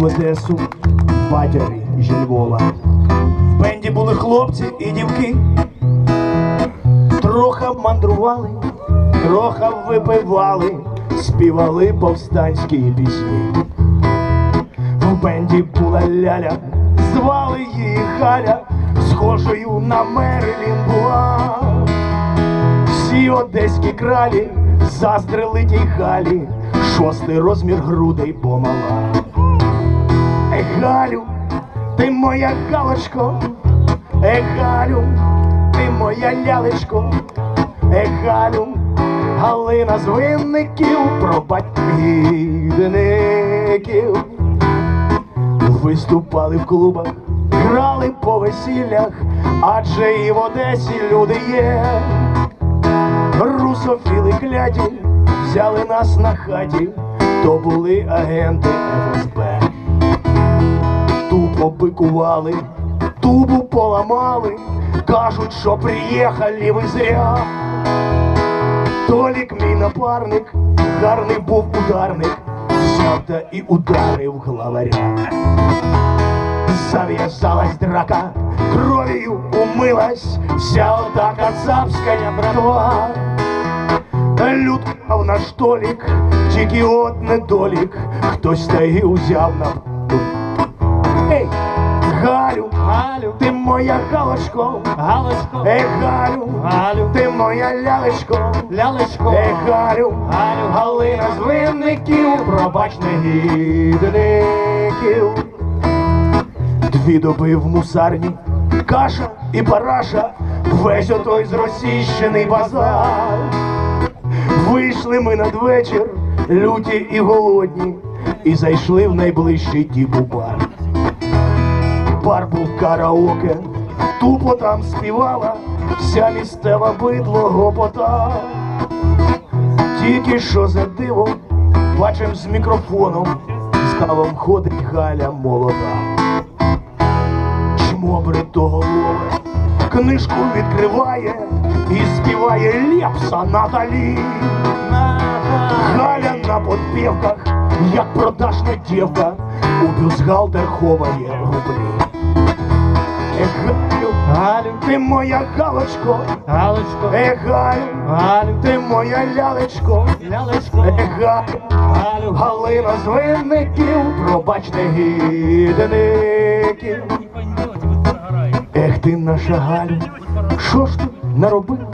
в Одесу батярі зі Львова. В бенді були хлопці і дівки. Троха мандрували, троха випивали, співали повстанські пісні. В бенді була ляля, звали її Галя, схожою на Мерлін була. Всі одеські кралі заздрили тій Галі, шостий розмір грудей помала. Галю, ти моя галочко, Ей, Галю, ти моя лялечко, Ей, Галю, Галина з винників, пробать гідників. Виступали в клубах, грали по весіллях, адже і в Одесі люди є. Русофіли кляті взяли нас на хаті, то були агенти ФСБ. Тупо бикували, тубу поламали, кажуть, що приїхали ви зря. Толік мій напарник, гарний був ударник, взяв та і ударив главаря. Зав'язалась драка, кров'ю умилась вся ота кацапська братва. Люд в наш толік, тільки от недолік, хтось та й узяв на Ей, Галю, Галю, ти моя галочко, Галочко, Ей, Галю, Галю, ти моя лялечко, лялечко, Ей, Галю, Галю, Галина з винників, пробач негідників. Дві доби в мусарні, каша і параша, весь отой зросійщений базар. Вийшли ми надвечір, люті і голодні, і зайшли в найближчий дібу бар. Бар був караоке, тупо там співала, вся місцева бидло гопота. Тільки що за диво, бачим з мікрофоном, з кавом ходить Галя молода. Чмо бритоголове, книжку відкриває і співає Лепса Наталі. Галя на подпівках, як продажна дівка, у бюстгальтер ховає рублі. Ти моя галочко, Галочко, ех, Галю, ти моя лялечко, лялечко, ех, Галю, Галю, Галина з винників, пробач негідників. Ех ти наша Галю, що ж ти наробила?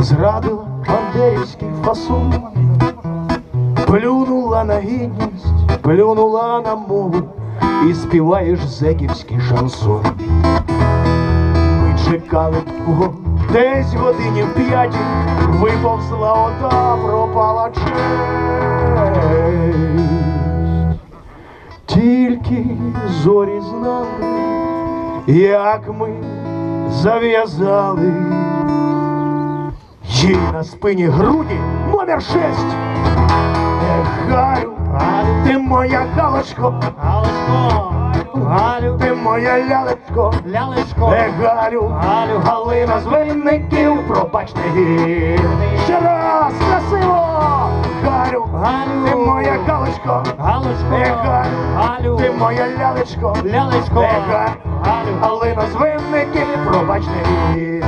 Зрадила бандерівський фасон. Плюнула на гідність, плюнула на мову. І співаєш зеківський шансон. Чекали того, десь годині в п'ятій виповзла ота пропала честь. Тільки зорі знали, як ми зав'язали. Їй на спині груді номер шесть. Галю, ти моя галочко, Галочко, Галю, ти моя лялечко. лялечко, Ех, Галю, Галю, Галина з винників, пробач негідник. Ще раз, красиво! Галю, Галю, ти моя галочко, Галочко, Ех, Галю, Галю, ти моя лялечко, лялечко, Ех, Галю, Галю, Галина з винників, пробач негідник.